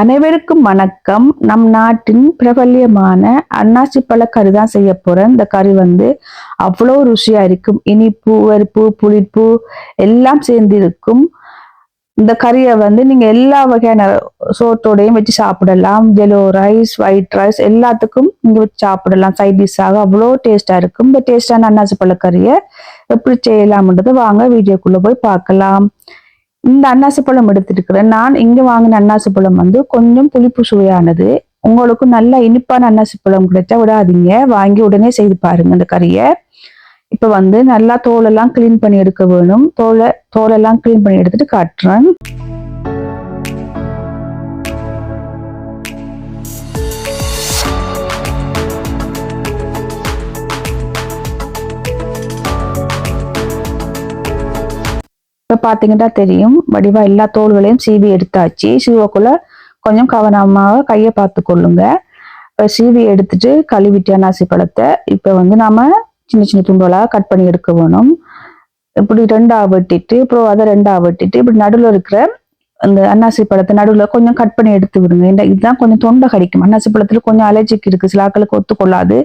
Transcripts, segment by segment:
அனைவருக்கும் வணக்கம். நம் நாட்டின் பிரபல்யமான அன்னாசி பழ கறி தான் செய்ய போறேன் இந்த கறி வந்து அவ்வளோ ருசியா இருக்கும். இனிப்பு வறுப்பு புளிப்பு எல்லாம் சேர்ந்து இருக்கும். இந்த கறியை வந்து நீங்க எல்லா வகையான சோத்தோடையும் வச்சு சாப்பிடலாம். ஜெலோ ரைஸ் ஒயிட் ரைஸ் எல்லாத்துக்கும் நீங்க வச்சு சாப்பிடலாம். சைட் டிஷ்ஷாக அவ்வளோ டேஸ்டா இருக்கும். இந்த டேஸ்டான அன்னாசி பழக்கறியை எப்படி செய்யலாம்ன்றது வாங்க வீடியோக்குள்ள போய் பார்க்கலாம். இந்த அன்னாசி பழம் எடுத்திருக்கிறேன் நான் இங்க வாங்கின அன்னாசி பழம் வந்து கொஞ்சம் புளிப்பு சுவையானது. உங்களுக்கு நல்ல இனிப்பான அன்னாசி பழம் கிடைச்சா விடாதீங்க. வாங்கி உடனே செய்து பாருங்க இந்த கறியை. இப்ப வந்து நல்லா தோலெல்லாம் க்ளீன் பண்ணி எடுக்க வேணும். தோலை தோலெல்லாம் க்ளீன் பண்ணி எடுத்துட்டு காட்டுறேன். இப்போ பார்த்தீங்கன்னா தெரியும் வடிவா எல்லா தோல்களையும் சீவி எடுத்தாச்சு சீவக்குள்ள கொஞ்சம் கவனமாக கையை பார்த்து கொள்ளுங்க இப்போ சீவி எடுத்துட்டு கழுவிட்டு அன்னாசி பழத்தை இப்போ வந்து நாம சின்ன சின்ன துண்டுகளாக கட் பண்ணி எடுக்க வேணும் இப்படி ரெண்டாக வெட்டிட்டு அப்புறம் அதை ரெண்டாக வெட்டிட்டு இப்படி நடுவில் இருக்கிற அந்த அன்னாசி பழத்தை நடுவில் கொஞ்சம் கட் பண்ணி எடுத்து விடுங்க இந்த இதுதான் கொஞ்சம் தொண்டை கடிக்கும் அன்னாசி பழத்தில் கொஞ்சம் அலர்ஜிக்கு இருக்குது சில ஆக்களுக்கு ஒத்துக்கொள்ளாது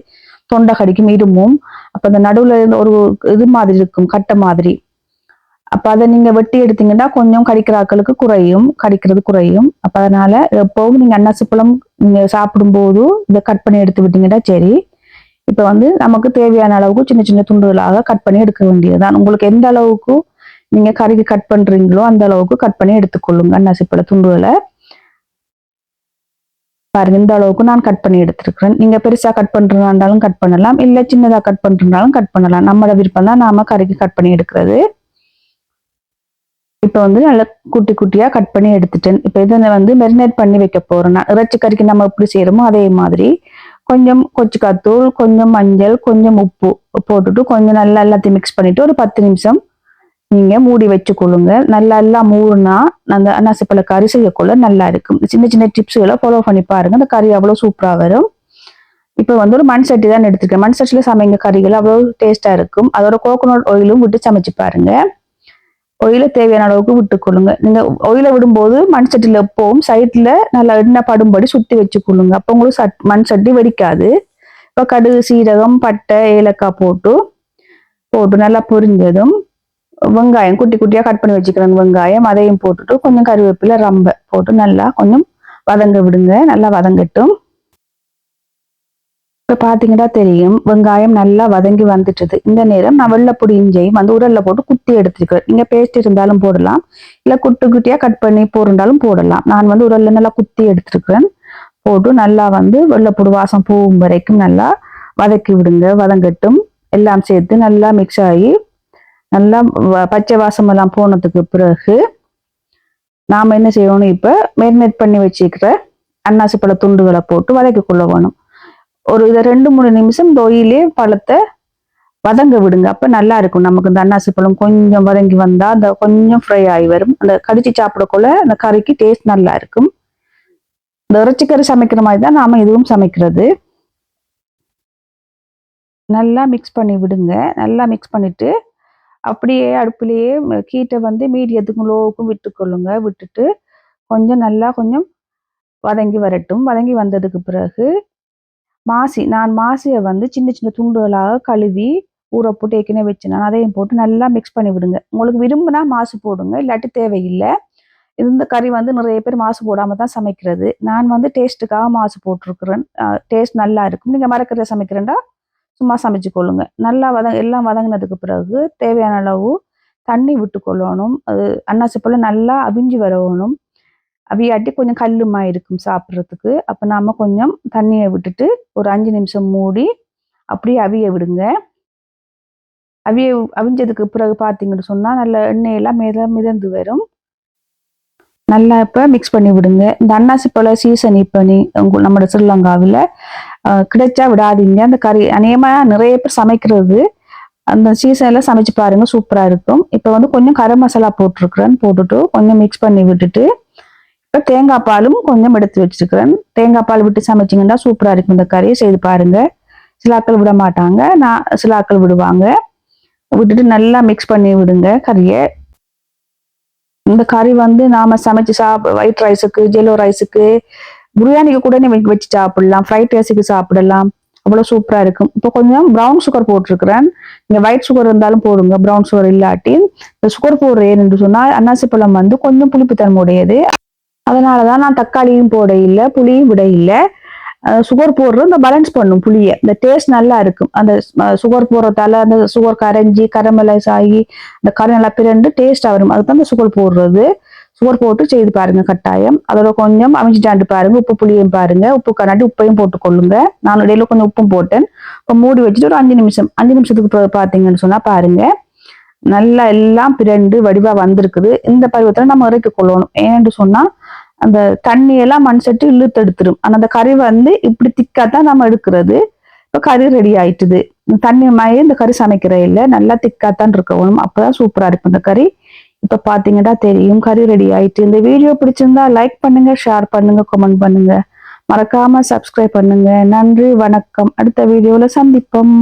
தொண்டை கடிக்கும் இருமும் அப்போ அந்த நடுவில் ஒரு இது மாதிரி இருக்கும் கட்டை மாதிரி அப்ப அதை நீங்க வெட்டி எடுத்தீங்கன்னா கொஞ்சம் கடிக்கிற ஆட்களுக்கு குறையும் கடிக்கிறது குறையும். அப்ப அதனால எப்பவும் நீங்க அன்னாசிப்பழம் நீங்கள் நீங்க சாப்பிடும்போது இதை கட் பண்ணி எடுத்து விட்டீங்கன்னா சரி. இப்ப வந்து நமக்கு தேவையான அளவுக்கு சின்ன சின்ன துண்டுகளாக கட் பண்ணி எடுக்க வேண்டியதுதான். உங்களுக்கு எந்த அளவுக்கு நீங்க கறிக்கு கட் பண்றீங்களோ அந்த அளவுக்கு கட் பண்ணி எடுத்துக்கொள்ளுங்க அன்னாசிப்பழ துண்டுகளை. பாருங்க இந்த அளவுக்கு நான் கட் பண்ணி எடுத்திருக்கிறேன். நீங்க பெருசா கட் பண்றதா இருந்தாலும் கட் பண்ணலாம். இல்ல சின்னதா கட் பண்றதுனாலும் கட் பண்ணலாம். நம்மளோட விருப்பம் தான் நாம கறிக்கு கட் பண்ணி எடுக்கிறது. இப்போ வந்து நல்லா குட்டி குட்டியா கட் பண்ணி எடுத்துட்டேன். இப்போ இதை வந்து மெரினேட் பண்ணி வைக்க போறேன். நான் இறைச்சி கறிக்கு நம்ம எப்படி செய்யறோமோ அதே மாதிரி கொஞ்சம் கொச்சிக்காத்தூள் கொஞ்சம் மஞ்சள் கொஞ்சம் உப்பு போட்டுட்டு கொஞ்சம் நல்லா எல்லாத்தையும் மிக்ஸ் பண்ணிட்டு ஒரு பத்து நிமிஷம் நீங்க மூடி வச்சுக்கொள்ளுங்க நல்லா எல்லாம் மூடுனா அந்த அன்னாசிப்பழ கறி செய்யக்குள்ள நல்லா இருக்கும். சின்ன சின்ன டிப்ஸுகளை ஃபாலோ பண்ணி பாருங்க. அந்த கறி அவ்வளோ சூப்பரா வரும். இப்போ வந்து ஒரு மண் சட்டி தான் எடுத்துருக்கேன். மண் சட்டியில் சமைங்க கறிகள் அவ்வளோ டேஸ்டா இருக்கும். அதோட கோகோனட் ஆயிலும் விட்டு சமைச்சு பாருங்க. ஒயில தேவையான அளவுக்கு விட்டுக்கொள்ளுங்க. நீங்க ஒயில விடும்போது மண் சட்டியில் எப்பவும் சைட்ல நல்லா எண்ணெய் படும்படி சுத்தி வச்சுக்கொள்ளுங்க. அப்போ உங்களுக்கு சட் மண் சட்டி வெடிக்காது. இப்போ கடுகு சீரகம் பட்டை ஏலக்காய் போட்டு போட்டு நல்லா பொரிஞ்சதும் வெங்காயம் குட்டி குட்டியா கட் பண்ணி வச்சுக்கிறேன் வெங்காயம். அதையும் போட்டுட்டு கொஞ்சம் கருவேப்பிலை ரம்பை போட்டு நல்லா கொஞ்சம் வதங்க விடுங்க. நல்லா வதங்கட்டும். இப்ப பாத்தீங்கன்னா தெரியும் வெங்காயம் நல்லா வதங்கி வந்துட்டு இந்த நேரம் நான் வெள்ளைப்பொடி இஞ்சையும் வந்து உரல்ல போட்டு குத்தி எடுத்துருக்கிறேன் நீங்க பேஸ்ட் இருந்தாலும் போடலாம். இல்ல குட்டு குட்டியா கட் பண்ணி போருண்டாலும் போடலாம். நான் வந்து உரல்ல நல்லா குத்தி எடுத்துருக்கிறேன் போட்டு நல்லா வந்து வெள்ளைப்பூடு வாசம் போகும் வரைக்கும் நல்லா வதக்கி விடுங்க. வதங்கட்டும். எல்லாம் சேர்த்து நல்லா மிக்ஸ் ஆகி நல்லா வ- பச்சை வாசம் எல்லாம் போனதுக்கு பிறகு நாம என்ன செய்யணும் இப்ப? மேரினேட் பண்ணி வச்சுக்கிற அன்னாசி பழ துண்டுகளை போட்டு வதக்கி கொள்ள வேணும். ஒரு இதை ரெண்டு மூணு நிமிஷம் தொயிலே பழத்தை வதங்க விடுங்க. அப்போ நல்லா இருக்கும். நமக்கு இந்த அன்னாசி பழம் கொஞ்சம் வதங்கி வந்தால் அந்த கொஞ்சம் ஃப்ரை ஆகி வரும். அந்த கடிச்சு சாப்பிடக்குள்ள அந்த கறிக்கு டேஸ்ட் நல்லா இருக்கும். இந்த இறைச்சிக்கறி சமைக்கிற மாதிரி தான் நாம இதுவும் சமைக்கிறது. நல்லா மிக்ஸ் பண்ணி விடுங்க. நல்லா மிக்ஸ் பண்ணிட்டு அப்படியே அடுப்புலேயே கீட்டை வந்து மீடியத்துக்கும் லோவுக்கும் விட்டுக்கொள்ளுங்க. விட்டுட்டு கொஞ்சம் நல்லா கொஞ்சம் வதங்கி வரட்டும். வதங்கி வந்ததுக்கு பிறகு மாசி நான் மாசியை வந்து சின்ன சின்ன துண்டுகளாக கழுவி ஊற போட்டு ஏற்கனவே வச்சு அதையும் போட்டு நல்லா மிக்ஸ் பண்ணி விடுங்க. உங்களுக்கு விரும்பினா மாசு போடுங்க. இல்லாட்டி தேவையில்லை. இந்த கறி வந்து நிறைய பேர் மாசு போடாமல் தான் சமைக்கிறது. நான் வந்து டேஸ்ட்டுக்காக மாசு போட்டிருக்கிறேன். டேஸ்ட் நல்லா இருக்கும். நீங்கள் மரக்கறியை சமைக்கிறேன்டா சும்மா சமைச்சு கொள்ளுங்க. நல்லா வத எல்லாம் வதங்கினதுக்கு பிறகு தேவையான அளவு தண்ணி விட்டு கொள்ளணும். அது அன்னாசி பழம் நல்லா அவிஞ்சு வரணும். அவியாட்டி கொஞ்சம் கல்லுமா இருக்கும் சாப்பிட்றதுக்கு. அப்போ நாம் கொஞ்சம் தண்ணியை விட்டுட்டு ஒரு அஞ்சு நிமிஷம் மூடி அப்படியே அவிய விடுங்க. அவிய அவிஞ்சதுக்கு பிறகு பார்த்தீங்கன்னு சொன்னால் நல்ல எண்ணெயெல்லாம் மித மிதந்து வரும். நல்லா இப்போ மிக்ஸ் பண்ணி விடுங்க. இந்த அன்னாசி பழ சீசன் இப்போ நீ உங்க நம்ம ஸ்ரீலங்காவில் கிடைச்சா விடாதீங்க. அந்த கறி அநேகமாக நிறைய பேர் சமைக்கிறது. அந்த சீசனில் சமைச்சு பாருங்கள் சூப்பராக இருக்கும். இப்போ வந்து கொஞ்சம் கரம் மசாலா போட்டிருக்கிறேன் போட்டுட்டு கொஞ்சம் மிக்ஸ் பண்ணி விட்டுட்டு தேங்காய் பாலும் கொஞ்சம் எடுத்து வச்சிருக்கிறேன். தேங்காய் பால் விட்டு சமைச்சிங்கன்னா சூப்பரா இருக்கும். இந்த கறியை செய்து பாருங்க. சிலாக்கள் விட மாட்டாங்க. நான் சிலாக்கள் விடுவாங்க. விட்டுட்டு நல்லா மிக்ஸ் பண்ணி விடுங்க கறியை. இந்த கறி வந்து நாம சமைச்சு சாப் ஒயிட் ரைஸுக்கு ஜெல்லோ ரைஸுக்கு பிரியாணிக்கு கூட நீ வச்சு சாப்பிடலாம். ஃப்ரைட் ரைஸுக்கு சாப்பிடலாம். அவ்வளோ சூப்பராக இருக்கும். இப்போ கொஞ்சம் ப்ரௌன் சுகர் போட்டிருக்கிறேன். நீங்கள் ஒயிட் சுகர் இருந்தாலும் போடுங்க. ப்ரௌன் சுகர் இல்லாட்டி இந்த சுகர் போடுறேன் என்று சொன்னால் அன்னாசி பழம் வந்து கொஞ்சம் புளிப்புத்தன்மை உடையது அதனால தான் நான் தக்காளியும் போட இல்லை புளியும் விட இல்லை. சுகர் போடுறது இந்த பேலன்ஸ் பண்ணும் புளியை. இந்த டேஸ்ட் நல்லா இருக்கும். அந்த சுகர் போடுறதால அந்த சுகர் கரைஞ்சி கரமலைஸ் ஆகி அந்த கரை நல்லா பிறண்டு டேஸ்ட்டாக வரும். அதுக்கு தான் அந்த சுகர் போடுறது. சுகர் போட்டு செய்து பாருங்க கட்டாயம். அதோட கொஞ்சம் அமைச்சிட்டாண்டு பாருங்க. உப்பு புளியும் பாருங்க. உப்பு கண்ணாடி உப்பையும் போட்டுக்கொள்ளுங்க நான் இடையில கொஞ்சம் உப்பும் போட்டேன். இப்போ மூடி வச்சுட்டு ஒரு அஞ்சு நிமிஷம். அஞ்சு நிமிஷத்துக்கு பிறகு பார்த்தீங்கன்னு சொன்னா பாருங்க. நல்லா எல்லாம் பிரண்டு வடிவா வந்திருக்குது. இந்த பருவத்தில் நம்ம இறக்கி கொள்ளணும். ஏன்னு சொன்னா அந்த தண்ணி எல்லாம் மண் சட்டி இழுத்து எடுத்துரும். ஆனா அந்த கறி வந்து இப்படி திக்கா தான் நம்ம எடுக்கிறது. இப்போ கறி ரெடி ஆயிட்டுது. தண்ணி மாதிரி இந்த கறி சமைக்கிற இல்லை. நல்லா திக்காத்தான் இருக்கணும் அப்பதான் சூப்பரா இருக்கும் இந்த கறி. இப்ப பாத்தீங்கன்னா தெரியும் கறி ரெடி ஆயிட்டு. இந்த வீடியோ பிடிச்சிருந்தா லைக் பண்ணுங்க ஷேர் பண்ணுங்க கமெண்ட் பண்ணுங்க. மறக்காம சப்ஸ்கிரைப் பண்ணுங்க. நன்றி வணக்கம். அடுத்த வீடியோல சந்திப்போம்.